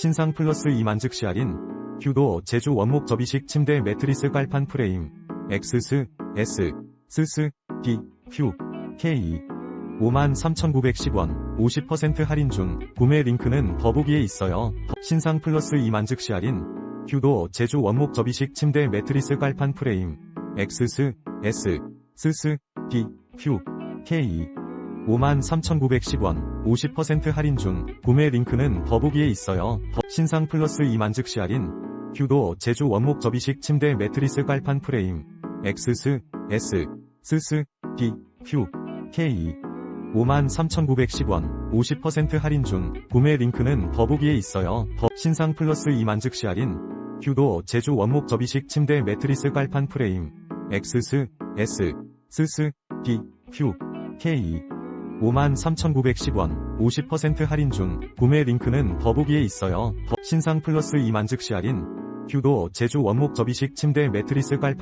신상 플러스 2만 즉시 할인. 휴도 제주 원목 접이식 침대 매트리스 깔판 프레임. 엑스스, S, 스스, D, 휴, K. 53,910원, 50% 할인 중, 구매 링크는 더보기에 있어요. 신상 플러스 2만 즉시 할인. 휴도 제주 원목 접이식 침대 매트리스 깔판 프레임. 엑스스, S, 스스, D, 휴, K. 53,910원, 50% 할인 중, 구매 링크는 더보기에 있어요. 신상 플러스 2만 즉시 할인. 휴도 제주 원목 접이식 침대 매트리스 깔판 프레임. 엑스스, S, 스스, D, 휴, K. 53,910원, 50% 할인 중, 구매 링크는 더보기에 있어요. 신상 플러스 2만 즉시 할인. 휴도 제주 원목 접이식 침대 매트리스 깔판 프레임. 엑스스, S, D, 휴, K. 53,910원, 50% 할인 중, 구매 링크는 더보기에 있어요. 신상 플러스 2만 즉시 할인. 휴도 제주 원목 접이식 침대 매트리스 깔판